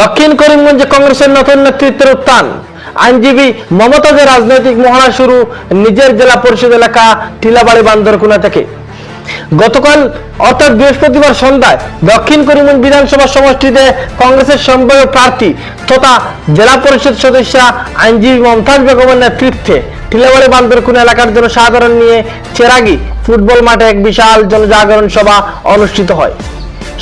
দক্ষিণ করিমগঞ্জে কংগ্রেসের নতুন নেতৃত্বের উত্থান। আইনজীবী মমতাজের রাজনৈতিক মহড়া শুরু, নিজের জেলা পরিষদ এলাকা টিলাবাড়ি বান্দরকুনা থেকে। গতকাল, অর্থাৎ বৃহস্পতিবার সন্ধ্যায়, দক্ষিণ করিমগঞ্জ বিধানসভা সমষ্টিতে কংগ্রেসের সম্ভাব্য প্রার্থী তথা জেলা পরিষদ সদস্য আইনজীবী মমতাজ বেগমের নেতৃত্বে টিলাবাড়ি বান্দরকুনা এলাকার জন্য সাধারণ নিয়ে চেরাগি ফুটবল মাঠে এক বিশাল জনজাগরণ সভা অনুষ্ঠিত হয়।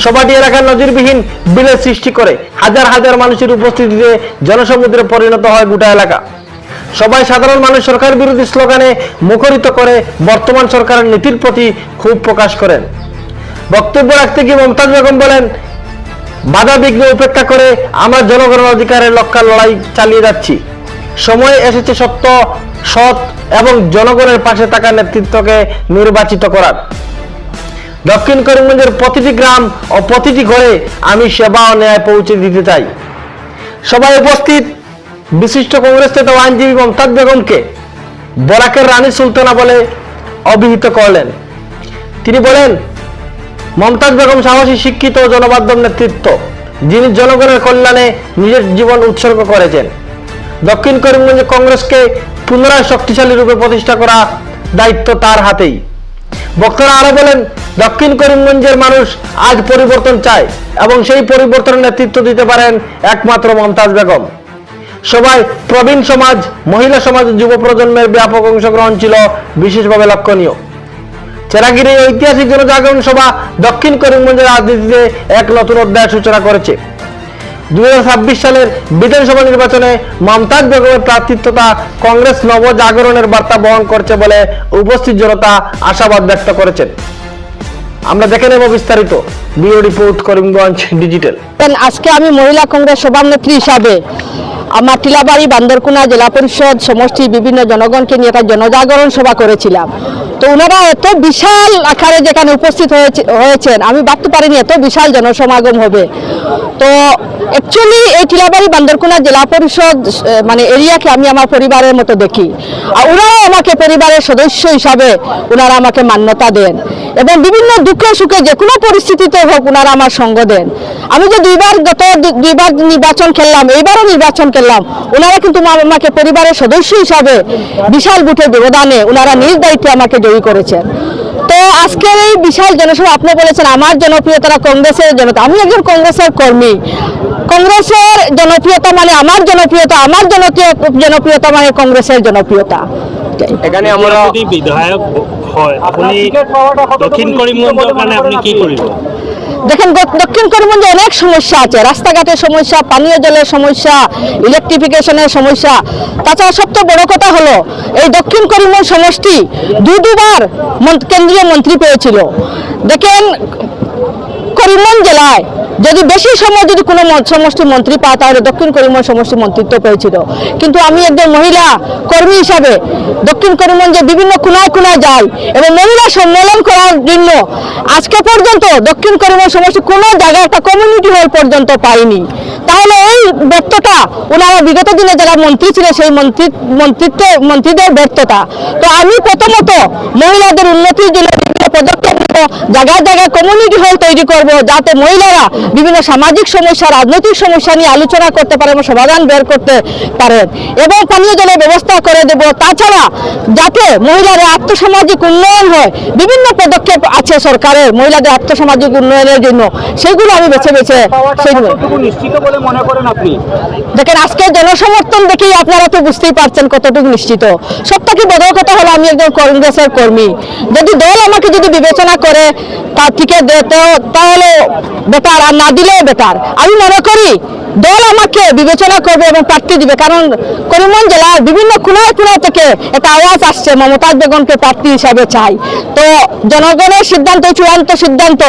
সভাটি এলাকার নজিরবিহীন বিলের সৃষ্টি করে হাজার হাজার মানুষের উপস্থিতিতে জনসমুদ্রে পরিণত হয় গোটা এলাকা। সবাই সাধারণ মানুষ সরকার বিরোধী স্লোগানে মুখরিত করে বর্তমান সরকারের নীতির প্রতি ক্ষোভ প্রকাশ করেন। বক্তব্য রাখতে গিয়ে মমতাজ বেগম বলেন, বাধা বিঘ্ন উপেক্ষা করে আমরা জনগণের অধিকারের লক্ষ্যে লড়াই চালিয়ে যাচ্ছি। সময় এসেছে সত্য, সৎ এবং জনগণের পাশে থাকা নেতৃত্বকে নির্বাচিত করার। দক্ষিণ করিমগঞ্জের প্রতিটি গ্রাম ও প্রতিটি ঘরে আমি সেবা ও ন্যায় পৌঁছে দিতে চাই। সবাই উপস্থিত বিশিষ্ট কংগ্রেস নেতা আইনজীবী মমতাজ বেগমকে বরাকের রানী সুলতানা বলে অভিহিত করলেন। তিনি বলেন, মমতাজ বেগম সাহসী, শিক্ষিত ও জনবান্ধব নেতৃত্ব, যিনি জনগণের কল্যাণে নিজের জীবন উৎসর্গ করেছেন। দক্ষিণ করিমগঞ্জে কংগ্রেসকে পুনরায় শক্তিশালী রূপে প্রতিষ্ঠা করা দায়িত্ব তার হাতেই। বক্তারা আরও বলেন, দক্ষিণ করিমগঞ্জের মানুষ আজ পরিবর্তন চায় এবং সেই পরিবর্তনের নেতৃত্ব দিতে পারেন একমাত্র মমতাজ বেগম। সবাই প্রবীণ সমাজ, মহিলা সমাজ, যুব প্রজন্মের ব্যাপক অংশগ্রহণ ছিল, বিশেষভাবে লক্ষণীয়। চেরাগিরি ঐতিহাসিক জনজাগরণ সভা দক্ষিণ করিমগঞ্জের রাজনীতিতে এক নতুন অধ্যায় সূচনা করেছে। দুই সালের বিধানসভা নির্বাচনে মমতাজ বেগমের প্রার্থিত্বতা কংগ্রেস নবজাগরণের বার্তা বহন করছে বলে উপস্থিত জনতা আশাবাদ ব্যক্ত করেছেন। আমরা দেখে নেব বিস্তারিত। বিও রিপোর্ট, করিমগঞ্জ ডিজিটাল। আজকে আমি মহিলা কংগ্রেস সভানেত্রী হিসাবে আমার টিলাবাড়ি, বান্দরকুনা জেলা পরিষদ সমষ্টি বিভিন্ন জনগণকে নিয়ে একটা জনজাগরণ সভা করেছিলাম। তো ওনারা এত বিশাল আকারে যেখানে উপস্থিত হয়েছে- হয়েছেন, আমি ভাবতে পারিনি এত বিশাল জনসমাগম হবে। তো অ্যাকচুয়ালি এই টিলাবাড়ি বান্দরকুনা জেলা পরিষদ মানে এরিয়াকে আমি আমার পরিবারের মতো দেখি। আর ওনারা আমাকে পরিবারের সদস্য হিসাবে ওনারা আমাকে মান্যতা দেন। এবং বিভিন্ন দুঃখে সুখে যে কোনো পরিস্থিতিতে হোক ওনারা আমার সঙ্গ দেন। আমি যে দুইবার গত দুইবার নির্বাচন খেললাম, এইবারও নির্বাচন খেললাম ওনারা কিন্তু আমাকে পরিবারের সদস্য হিসাবে বিশাল বুথের ব্যবধানে ওনারা নিজ দায়িত্বে আমাকে জয়ী করেছেন। তো আজকের এই বিশাল জনসভা আপনি বলেছেন আমার জনপ্রিয়তা কংগ্রেসের জনতা। আমি একজন কংগ্রেসের কর্মী। কংগ্রেসের জনপ্রিয়তা মানে আমার জনপ্রিয়তা আমার জনপ্রিয় জনপ্রিয়তা মানে কংগ্রেসের জনপ্রিয়তা। এখানে আমরা বিধায়ক হয় আপনি দক্ষিণ করিমগঞ্জ মানে আপনি কি করিব দেখেন দক্ষিণ করিমগঞ্জে অনেক সমস্যা আছে। রাস্তাঘাটের সমস্যা, পানীয় জলের সমস্যা ইলেকট্রিফিকেশনের সমস্যা। তাছাড়া সবচেয়ে বড় কথা হলো, এই দক্ষিণ করিমগঞ্জ সমষ্টি দু দুবার কেন্দ্রীয় মন্ত্রী পেয়েছিল। দেখেন করিমগঞ্জ জেলায় যদি বেশি সময় যদি কোনো সমষ্টি মন্ত্রী পায়, তাহলে দক্ষিণ করিমগঞ্জ সমষ্টি মন্ত্রিত্ব পেয়েছিল। কিন্তু আমি একজন মহিলা কর্মী হিসাবে দক্ষিণ করিমগঞ্জে বিভিন্ন কোনায় কোনায় যাই এবং মহিলা সম্মেলন করার জন্য আজকে পর্যন্ত দক্ষিণ করিমগঞ্জ সমষ্টি কোনো জায়গায় একটা কমিউনিটি হল পর্যন্ত পাইনি। তাহলে এই ব্যর্থতা ওনারা বিগত দিনে যারা মন্ত্রী ছিলেন সেই মন্ত্রী মন্ত্রিত্ব মন্ত্রীদের ব্যর্থতা। তো আমি প্রথমত মহিলাদের উন্নতির জন্য বিভিন্ন পদক্ষেপ জায়গায় জায়গায় কমিউনিটি হল তৈরি করব যাতে মহিলারা বিভিন্ন সামাজিক সমস্যা রাজনৈতিক সমস্যা নিয়ে আলোচনা করতে পারে এবং সমাধান বের করতে পারেন এবং পানীয় জলের ব্যবস্থা করে দেব। তাছাড়া যাতে মহিলাদের আর্থসামাজিক উন্নয়ন হয় বিভিন্ন পদক্ষেপ আছে সরকারের মহিলাদের আর্থসামাজিক উন্নয়নের জন্য। সেগুলো আমি বেছে বেছে সেগুলো নিশ্চিত বলে মনে করেন আপনি? দেখেন আজকে জনসমর্থন দেখেই আপনারা তো বুঝতেই পারছেন কতটুকু নিশ্চিত। সব থেকে বড় কথা হলো? আমি একজন কংগ্রেসের কর্মী। যদি দল আমাকে যদি বিবেচনা করে তার থেকে তাহলে বেটার আর না দিলেও বেটার। আমি মনে করি দল আমাকে বিবেচনা করবে এবং প্রার্থী দিবে। কারণ করিমগঞ্জ জেলার বিভিন্ন খুনায় খুনায় থেকে একটা আওয়াজ আসছে মমতাজ বেগমকে প্রার্থী হিসাবে চাই। তো জনগণের সিদ্ধান্ত, চূড়ান্ত সিদ্ধান্ত,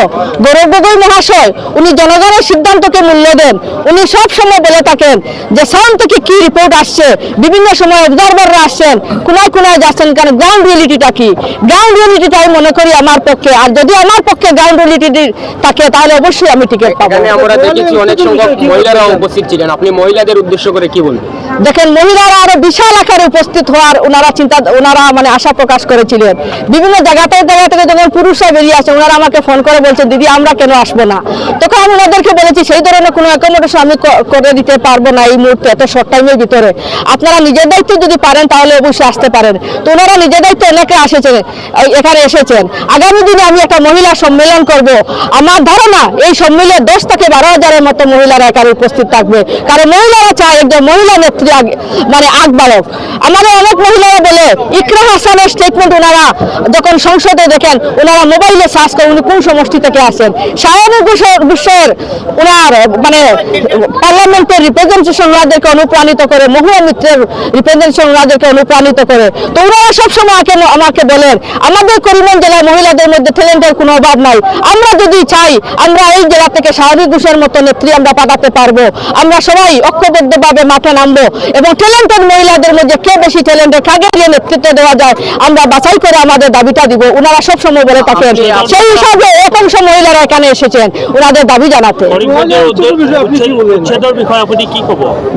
গৌরব গগৈ মহাশয়, উনি জনগণের সিদ্ধান্তকে মূল্য দেন। উনি সব সময় বলে থাকেন যে সাউন্ড থেকে কি রিপোর্ট আসছে? বিভিন্ন সময় অবজারভাররা আসছেন কোনায় কোনায় যাচ্ছেন। কারণ গ্রাউন্ড রিয়েলিটিটা কি? গ্রাউন্ড রিয়েলিটিটা আমি মনে করি আমার পক্ষে। আর যদি আমার পক্ষে গ্রাউন্ড রিয়েলিটি থাকে, তাহলে অবশ্যই আমি টিকিট পাবো। আমরা দেখেছি অনেক সংখ্যক মহিলারা উপস্থিত ছিলেন। আপনি মহিলাদের উদ্দেশ্য করে কি বলবেন? দেখেন, মহিলারা আরও বিশাল আকারে উপস্থিত হওয়ার ওনারা চিন্তা, ওনারা মানে আশা প্রকাশ করেছিলেন। বিভিন্ন জায়গা থেকে জায়গা থেকে যখন পুরুষরা বেরিয়ে আসে, ওনারা আমাকে ফোন করে বলছে, দিদি, আমরা কেন আসব না? তখন আমি ওনাদেরকে বলেছি, সেই ধরনের কোনো অ্যাকোমোডেশন আমি করে দিতে পারব না এই মুহূর্তে, এত শর্ট টাইমের ভিতরে। আপনারা নিজের দায়িত্ব যদি পারেন, তাহলে অবশ্যই আসতে পারেন। তো ওনারা নিজের দায়িত্ব অনেকে আসেছেন এখানে এসেছেন। আগামী দিনে আমি একটা মহিলা সম্মেলন করব। আমার ধারণা, এই সম্মেলনে দশ থেকে বারো হাজারের মতো মহিলারা এখানে উপস্থিত থাকবে। কারণ মহিলারা চায় একজন মহিলা নেত্রী মানে আগ বাড়ক। আমাদের অনেক মহিলারা বলে, ইকরা হাসানের স্টেটমেন্ট ওনারা যখন সংসদে দেখেন, ওনারা মোবাইলে সার্চ করে উনি কোন সমষ্টি থেকে আসেন। সায়নী বিশ্বের ওনার মানে পার্লামেন্টের রিপ্রেজেন্টেশন ওনাদেরকে অনুপ্রাণিত করে, মহুয়া মিত্রের রিপ্রেজেন্টেশন ওনাদেরকে অনুপ্রাণিত করে। তো ওনারা সবসময় আমাকে আমাকে বলেন, আমাদের করিমগঞ্জ জেলায় মহিলাদের মধ্যে ট্যালেন্টের কোনো অভাব নাই। আমরা যদি চাই, আমরা এই জেলা থেকে স্বাভাবিক ঘোষের মতো নেত্রী আমরা পাঠাতে পারব। আমরা সবাই ঐক্যবদ্ধভাবে মাঠে নামবো এবং ট্যালেন্টেড মহিলাদের মধ্যে কে বেশি ট্যালেন্টেড কাকে দিয়ে নেতৃত্ব দেওয়া যায় আমরা বাছাই করে আমাদের দাবিটা দিব। ওনারা সবসময় বলে থাকেন সেই হিসাবে একাংশ মহিলারা এখানে এসেছেন ওনাদের দাবি জানাতে।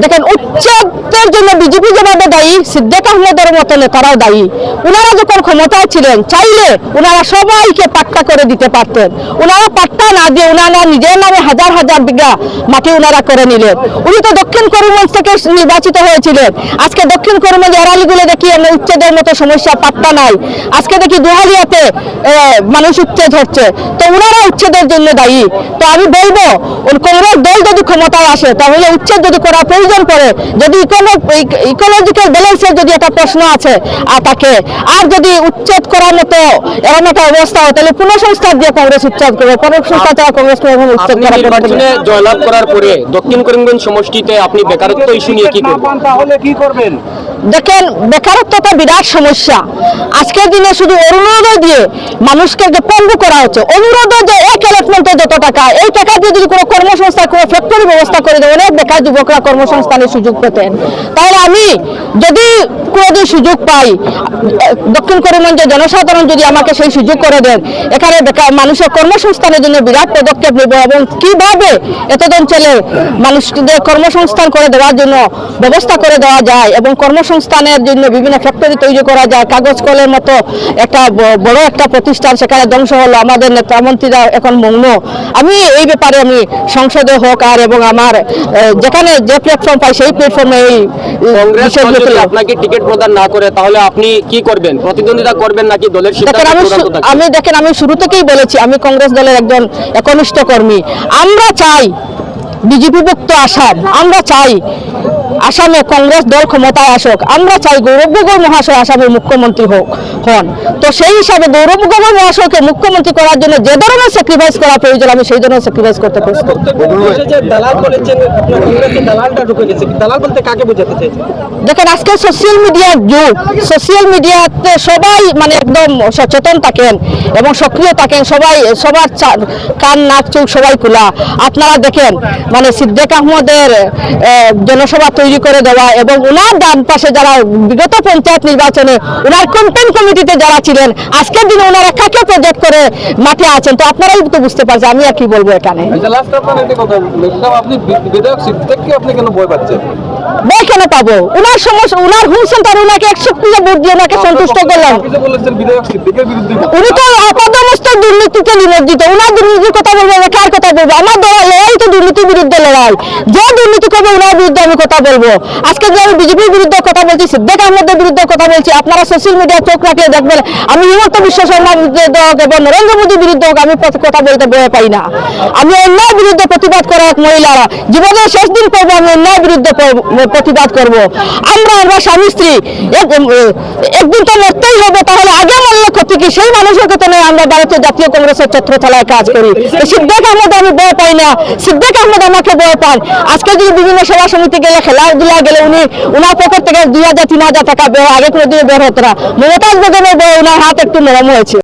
দেখেন উচ্ছেদের জন্য বিজেপি যেভাবে দায়ী সিদ্দিক আহমেদের মতো নেতারাও দায়ী। ওনারা যখন ক্ষমতায় ছিলেন চাইলে ওনারা সবাইকে পাট্টা করে দিতে পারতেন। ওনারা পাট্টা না দিয়ে ওনারা নিজের নামে হাজার হাজার বিঘা মাটি ওনারা করে নিলেন। উনি তো দক্ষিণ করিমগঞ্জ থেকে নির্বাচিত হয়েছিলেন। আজকে দক্ষিণ করিমগঞ্জ এরালিগুলো দেখি আমরা উচ্ছেদের মতো সমস্যা পাট্টা নাই। আজকে দেখি দুহালিয়াতে মানুষ উচ্ছেদ হচ্ছে। তো ওনারা উচ্ছেদের জন্য দায়ী। তো আমি বলব কংগ্রেস দল যদি ক্ষমতায় আসে তাহলে উচ্ছেদ যদি করা প্রয়োজন পড়ে যদি ইকোলজিক্যাল ব্যালেন্সের যদি একটা প্রশ্ন আছে আর তাকে। আর যদি উচ্ছেদ করার মতো এমন একটা অবস্থা হয় তাহলে পুনঃসংস্কার দিয়ে কংগ্রেস উচ্ছেদ করবে। পুনঃসংস্কার ছাড়া কংগ্রেস উচ্ছেদ করা জয়লাভ করার পরে দক্ষিণ করিমগঞ্জ সমষ্টিতে আপনি বেকারত্ব ইস্যু নিয়ে কি করবেন? তাহলে কি করবেন? দেখেন বেকারত্বটা বিরাট সমস্যা। আজকের দিনে শুধু অরুণোদয় দিয়ে মানুষকে যে পঙ্গু করা হচ্ছে অনুরোধ যে এক অ্যালটমেন্টে যত টাকা এই টাকা দিয়ে যদি কোনো কর্মসংস্থান কোনো ফ্যাক্টরি ব্যবস্থা করে দেয় অনেক বেকার যুবকরা কর্মসংস্থানের সুযোগ পেতেন। তাহলে আমি যদি কোনোদিন সুযোগ পাই, দক্ষিণ করিমগঞ্জের জনসাধারণ যদি আমাকে সেই সুযোগ করে দেন, এখানে মানুষের কর্মসংস্থানের জন্য বিরাট পদক্ষেপ নেব এবং কীভাবে এতজন ছেলে মানুষদের কর্মসংস্থান করে দেওয়ার জন্য ব্যবস্থা করে দেওয়া যায় এবং কর্মসংস্থানের জন্য বিভিন্ন ফ্যাক্টরি তৈরি করা যায়, কাগজ কলের মতো একটা বড় একটা প্রতিষ্ঠান সেখানে ধ্বংস হলো, আমাদের নেতামন্ত্রীরা এখন মগ্ন। আমি এই ব্যাপারে আমি সংসদে হোক আর এবং আমার যেখানে যে প্ল্যাটফর্ম পাই সেই প্ল্যাটফর্মে এই কংগ্রেস যদি আপনাকে টিকিট প্রদান না করে তাহলে আপনি কি করবেন? প্রতিদ্বন্দ্বিতা করবেন নাকি দলের সিদ্ধান্ত আমি দেখেন আমি শুরু থেকেই বলেছি আমি কংগ্রেস দলের একজন একনিষ্ঠ কর্মী। আমরা চাই বিজেপি মুক্ত আসাম আমরা চাই আসামে কংগ্রেস দল ক্ষমতায় আসুক আমরা চাই গৌরব গগৈ মহাশয় আসামের মুখ্যমন্ত্রী হোক হন। তো সেই হিসাবে গৌরব গগৈ মহাশয়কে মুখ্যমন্ত্রী করার জন্য যে ধরনের স্যাক্রিফাইস করা প্রয়োজন আমি সেই ধরনের স্যাক্রিফাইস করতে প্রস্তুত। যে দালাল বলেছেন আপনার কংগ্রেসের দালালটা ঢুকে গেছে। দালাল বলতে কাকে বোঝাতে চাইছেন? দেখেন আজকে সোশ্যাল মিডিয়ার যুগ। সোশ্যাল মিডিয়াতে সবাই মানে একদম সচেতন থাকেন এবং সক্রিয় থাকেন। সবাই সবার চা- কান নাক চোখ সবাই খোলা। আপনারা দেখেন মানে সিদ্দিক আহমদের জনসভা তৈরি করে দেওয়া এবং ওনার ডান পাশে যারা বিগত পঞ্চায়েত নির্বাচনে ওনার কন্টেন্ট কমিটিতে যারা ছিলেন আজকের দিনে ওনারা কাকে প্রজেক্ট করে মাঠে আছেন। তো আপনারাই তো বুঝতে পারছেন আমি আর কি বলব এখানে। কেন পাচ্ছেন? বই কেন পাবো? ওনার সমস্যা ওনার হোম সেন্টার ওনাকে একশো প্রিয় ভোট দিয়ে ওনাকে সন্তুষ্ট করলাম। উনি তো আপাদমস্ত দুর্নীতিতে নিমজ্জিত। ওনার দুর্নীতির কথা বলব কার কথা বলব? আমার লড়াই তো দুর্নীতির বিরুদ্ধে লড়াই। যে দুর্নীতি করবে ওনার বিরুদ্ধে আমি কথা বলব। আজকে যে আমি বিজেপির বিরুদ্ধে কথা বলছি সিদ্দিক আহমদের বিরুদ্ধে কথা বলছি। আপনারা সোশ্যাল মিডিয়া চোখ রাখলে দেখবেন, আমি হিমন্ত বিশ্ব শর্মার বিরুদ্ধে নরেন্দ্র মোদীর বিরুদ্ধে আমি কথা বলতে ভয় পাই না। আমি অন্যায় বিরুদ্ধে প্রতিবাদ করা এক মহিলারা। জীবনের শেষ দিন করব আমি অন্যায় বিরুদ্ধে প্রতিবাদ করব। আমরা আমরা স্বামী স্ত্রী, এক- একদিন তো মরতেই হবে, তাহলে আগে মরলে ক্ষতি কি সেই মানুষের আমরা ভারতীয় জাতীয় কংগ্রেসের ছত্রতলায় কাজ করি। সিদ্দিক আহমদ আমি বয় পাই না। সিদ্দিক আহমদ আমাকে বয় পান। আজকে যদি বিভিন্ন সভা সমিতি গেলে, খেলাধুলা গেলে উনি, উনার পকেট থেকে দুই হাজার, তিন হাজার টাকা আগে করে দিয়ে বের হতো না। মমতাজ বেগমের বয় উনার হাত একটু নরম হয়েছে।